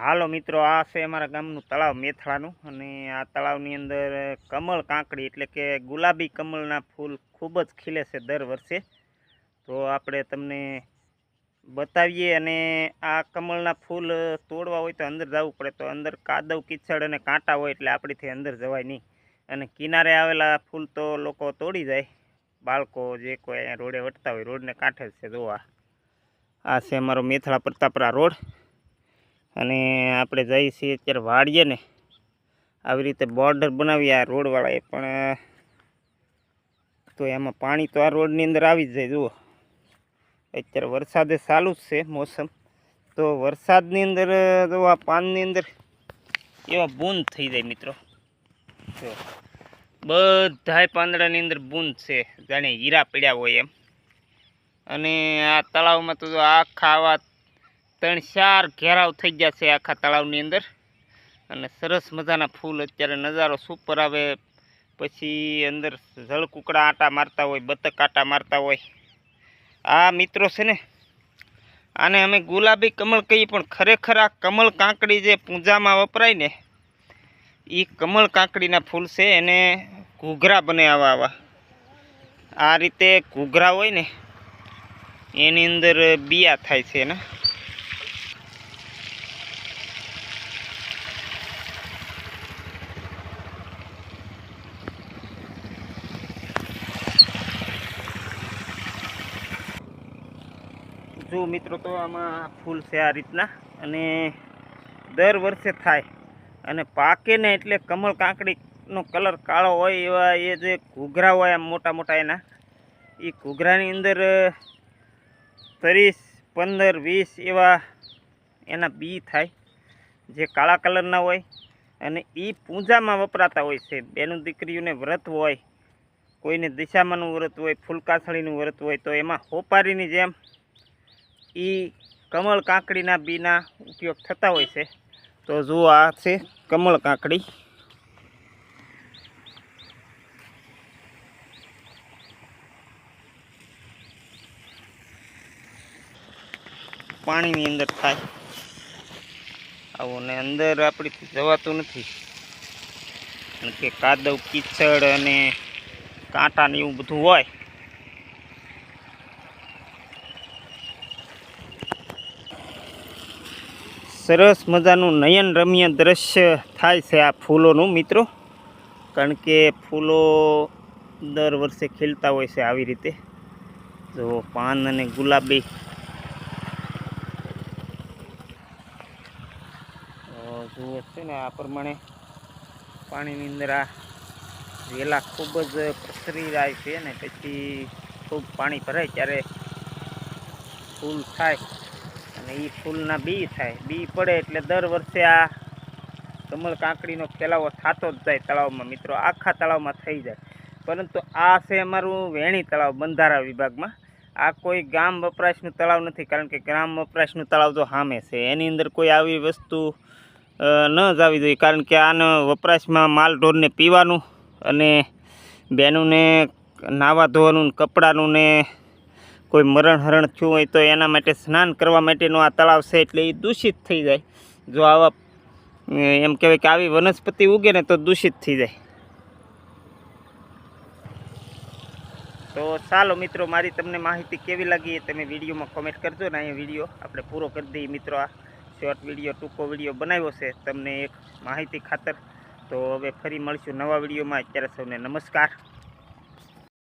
હાલો મિત્રો, આ છે અમારા ગામનું તળાવ મેથળાનું અને આ તળાવની અંદર કમળ કાંકડી એટલે કે ગુલાબી કમળના ફૂલ ખૂબ જ ખીલે છે દર વર્ષે. તો આપણે તમને બતાવીએ અને આ કમળના ફૂલ તોડવા હોય તો અંદર જવું પડે. તો અંદર કાદવ કીચડ અને કાંટા હોય એટલે આપણીથી અંદર જવાય નહીં. અને કિનારે આવેલા ફૂલ તો લોકો તોડી જાય. બાળકો જે કોઈ રોડે વટતા હોય, રોડને કાંઠે છે, જોવા. આ છે અમારો મેથળા પ્રતાપરા રોડ. અને આપણે જઈએ છીએ અત્યારે વાળીએ ને આવી રીતે બોર્ડર બનાવીએ આ રોડવાળાએ, પણ, તો એમાં પાણી તો આ રોડની અંદર આવી જાય, જુઓ. અત્યારે વરસાદે ચાલુ જ છે મોસમ. તો વરસાદની અંદર, જો આ પાનની અંદર એવા બૂંદ થઈ જાય મિત્રો. જો, બધાય પાંદડાની અંદર બૂંદ છે, જાણે હીરા પડ્યા હોય એમ. અને આ તળાવમાં તો આખા આવા ત્રણ ચાર ઘેરાવ થઈ ગયા છે આખા તળાવની અંદર. અને સરસ મજાના ફૂલ, અત્યારે નજારો સુપર આવે. પછી અંદર જળકુકડા આટા મારતા હોય, બતક આટા મારતા હોય. આ મિત્રો છે ને, આને અમે ગુલાબી કમળ કહીએ, પણ ખરેખર આ કમળ કાંકડી જે પૂજામાં વપરાય ને એ કમળ કાંકડીના ફૂલ છે, એને ઘૂઘરા બને આવા આવા. આ રીતે ઘૂઘરા હોય ને, એની અંદર બિયા થાય છે એના જો મિત્રો તો આમાં ફૂલ છે આ રીતના અને દર વર્ષે થાય. અને પાકે ને એટલે કમળ કાંકડીનો કલર કાળો હોય એવા એ જે ઘૂઘરા હોય આમ મોટા મોટા એના એ ઘૂઘરાની અંદર ત્રીસ, પંદર, વીસ એવા એના બી થાય, જે કાળા કલરના હોય. અને એ પૂજામાં વપરાતા હોય છે. બેનું દીકરીઓને વ્રત હોય, કોઈને દિશામાંનું વ્રત હોય ફૂલકાસળીનું વ્રત હોય, તો એમાં હોપારીની જેમ એ કમળ કાંકડીના બીના ઉપયોગ થતા હોય છે. તો જુઓ આ છે કમળ કાંકડી. પાણીની અંદર થાય. આવું ને અંદર આપણીથી જવાતું નથી. કારણ કે કાદવ, કીચડ અને કાંટા ને એવું બધું હોય. સરસ મજાનું નયન રમ્ય દ્રશ્ય થાય છે આ ફૂલોનું, મિત્રો. કારણ કે ફૂલો દર વર્ષે ખીલતા હોય છે આવી રીતે. જો પાન અને ગુલાબી. જુઓ છે ને, આ પ્રમાણે પાણીની અંદર આ વેલા ખૂબ જ પ્રસરી જાય છે ને, પછી ખૂબ પાણી ભરાય ત્યારે ફૂલ થાય. અને એ ફૂલના બી થાય. બી પડે એટલે દર વર્ષે આ કમળ કાંકડીનો ફેલાવો થતો જ જાય તળાવમાં. મિત્રો, આખા તળાવમાં થઈ જાય. પરંતુ આ છે અમારું વેણી તળાવ, બંધારા વિભાગમાં. આ કોઈ ગામ વપરાશનું તળાવ નથી, કારણ કે ગ્રામ વપરાશનું તળાવ તો સામે છે. એની અંદર કોઈ આવી વસ્તુ ન જ આવી જોઈએ, કારણ કે આનો વપરાશમાં માલ ઢોરને પીવાનું અને બેનુંને નાવા ધોવાનું, કપડાનું ને કોઈ મરણ હરણ થયું હોય તો એના માટે સ્નાન કરવા માટેનું આ તળાવ છે એટલે એ દૂષિત થઈ જાય. જો આવા એમ કહેવાય કે આવી વનસ્પતિ ઉગે ને તો દૂષિત થઈ જાય. તો ચાલો મિત્રો, મારી તમને માહિતી કેવી લાગી એ તમે વિડીયોમાં કોમેન્ટ કરજો ને અહીંયા વીડિયો આપણે પૂરો કરી દઈએ. મિત્રો, આ શોર્ટ વીડિયો ટૂંકો વીડિયો બનાવ્યો છે. તમને એક માહિતી ખાતર. તો હવે ફરી મળશું નવા વિડીયોમાં. અત્યારે સૌને નમસ્કાર.